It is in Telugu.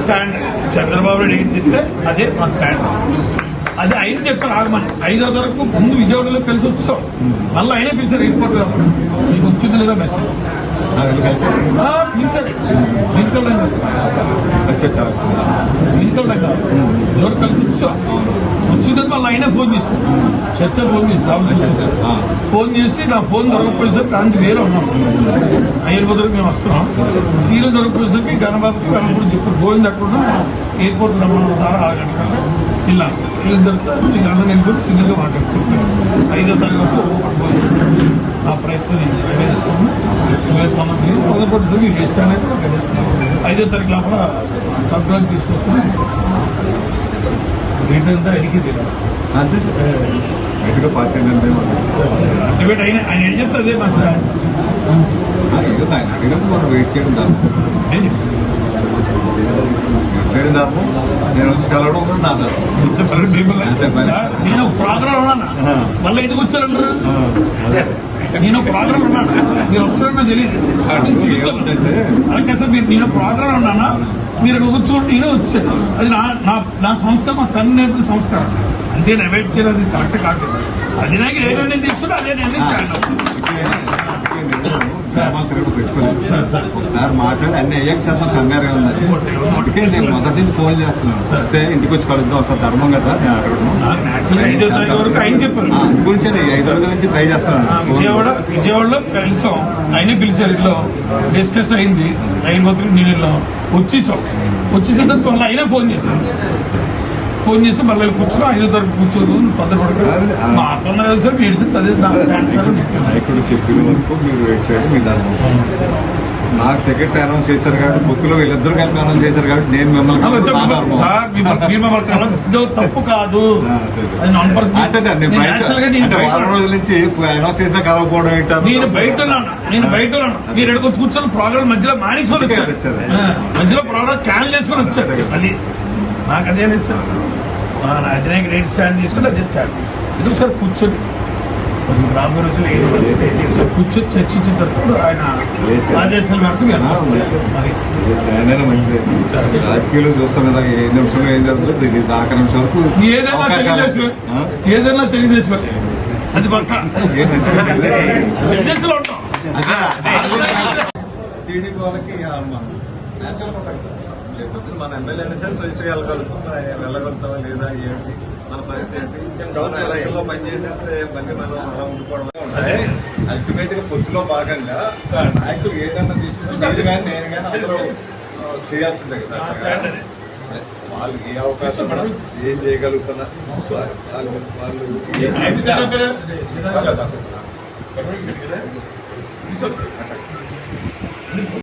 స్టాండ్ చంద్రబాబు నాయుడు ఏం చెప్తే అదే మా స్టాండ్ అది ఆయన చెప్తారు ఆగమని ఐదో వరకు ముందు విజయవాడలో కలిసి వచ్చాం. మళ్ళీ ఆయనే పిలిచారు ఎయిర్పోర్ట్ మీకు వచ్చింది లేదా మెసేజ్. పిలిచారు దగ్గర ఎవరు కలిసి వచ్చాం వచ్చిందని మళ్ళీ అయినా ఫోన్ చేశారు చర్చ ఫోన్ చేసి. ఫోన్ చేసి నా ఫోన్ దొరకపోయేసరికి దానికి వేరే ఉన్నాం. అయ్యర్ మేము వస్తున్నాం. సీరియల్ దొరకపోయేసరికి గణబాబుకి గణపూడి చెప్పారు గోవింద్ అక్కడ ఎయిర్పోర్ట్ రమ్మన్నాం సార్ ఆరు గంటల ఇలా వీళ్ళ దొరుకుతా సింగల్ అందరూ నేను సింగిల్గా మాట్లాడి చెప్పాను ఐదో తారీఖు ఆ ప్రయత్నం నేను చేస్తాను వేరే తొమ్మిది మొదటి ఐదో తారీఖు లోపల కంప్లైంట్ తీసుకొస్తాను. రేట్ అంతా అడిగి తెలియదు బయటగా పార్టీ డిబేట్ అయిన ఆయన ఏం చెప్తే అదే మా స్టాండ్ ఏదో ఆయన అడిగినప్పుడు మనం వెయిట్ చేయడం? వెయిట్ నేను వచ్చి కలవడం కూడా నా నేను ప్రోగ్రామ్. మళ్ళీ ఎందుకు వచ్చారంటారు. నేను ప్రోగ్రామ్ ఉన్నాను? మీరు వస్తారో తెలియదు. అలాగే సార్ మీరు నేను ప్రోగ్రామ్ ఉన్నానా? మీరు కూర్చోండి నేను వచ్చాను అది నా నా సంస్థ మా తను నేర్పిన సంస్కారం. అంతే అవాయిడ్ చేయలేదు అది కరెక్ట్ కాదు. అది నాకు నిర్ణయం తీసుకుంటే అదే నిర్ణయం పెట్టుకోలేదు. Sir, sir. ఒకసారి మాట్లాడి అన్ని అయ్యాక శాతం కంగారుగా ఉన్నది అందుకే నేను మొదటి నుంచి ఫోన్ చేస్తున్నాను. సార్. వస్తే ఇంటికి వచ్చి కలుద్దాం ఒకసారి ధర్మం కదా. నేను అడగడం గురించి ఐదు రోజుల నుంచి ట్రై చేస్తున్నాను. విజయవాడ విజయవాడలో కలిసాం ఆయనే పిలిచారు ఇట్లో. డిస్కస్ అయింది. అయిపోతుంది నేను వెళ్ళాం వచ్చేసాం. వచ్చేసిన తర్వాత అయినా ఫోన్ చేశాను ఫోన్ చేసి మళ్ళీ కూర్చొని ఐదో తరపు కూర్చోదు ఆ. మా తొందర సార్ మీరు అదే. నాయకుడు చెప్పిన వరకు మీరు వెయిట్ చేయడం మీ ధర్మం. నాకు టికెట్ అనౌన్స్ చేశారు కాబట్టి పొత్తులో వీళ్ళిద్దరు కలిపి అనౌన్స్ చేశారు కాబట్టి నేను మిమ్మల్ని తప్పు కాదు. అంటే వారం రోజుల నుంచి అనౌన్స్ చేసినా కలవకపోవడం ఏంటో నేను బయట నేను బయట మీరు ఎక్కడికి కూర్చొని ప్రోగ్రామ్ మధ్యలో మానేసుకొని వచ్చారు. మధ్యలో ప్రోగ్రామ్ క్యాన్ చేసుకొని వచ్చారు. అది. నాకు అదే సార్. అధినాయక రేట్ స్టాండ్ తీసుకుని అదే స్టాండ్ ఎందుకు సార్ కూర్చొని? రాబోయే రోజులు ఏంటి సార్ కూర్చొని చర్చించిన తర్వాత ఆయన. ఆదేశాల మంచిదే. రాజకీయాలు చూస్తాం కదా ఏ నిమిషంలో ఏం జరుగుతుందో ఇది దాకా నిమిషం వరకు ఏదైనా తెలుగుదేశం? ఏదైనా తెలుగుదేశం అది పక్క. ఏంటంటే తెలుగుదేశంలో ఉంటాం. టీడీపీ వాళ్ళకి నేచురల్ లేకపోతే మన ఎమ్మెల్యే అనేసి స్వేచ్ఛగా వెళ్ళగలుగుతాం మరి వెళ్ళగలుగుతామా లేదా ఏంటి మన పరిస్థితి ఏంటి? మన ఎలక్షన్లో పనిచేసేస్తే మళ్ళీ మనం అలా ఉండిపోవడం అల్టిమేట్గా పొత్తులో భాగంగా నాయకులు ఏదన్నా తీసుకుంటే మీరు కానీ నేను కానీ అందరూ ఆ, చేయాల్సిందే కదా. ఆ. వాళ్ళు ఏ అవకాశం ఏం చేయగలుగుతున్నా వాళ్ళు వాళ్ళు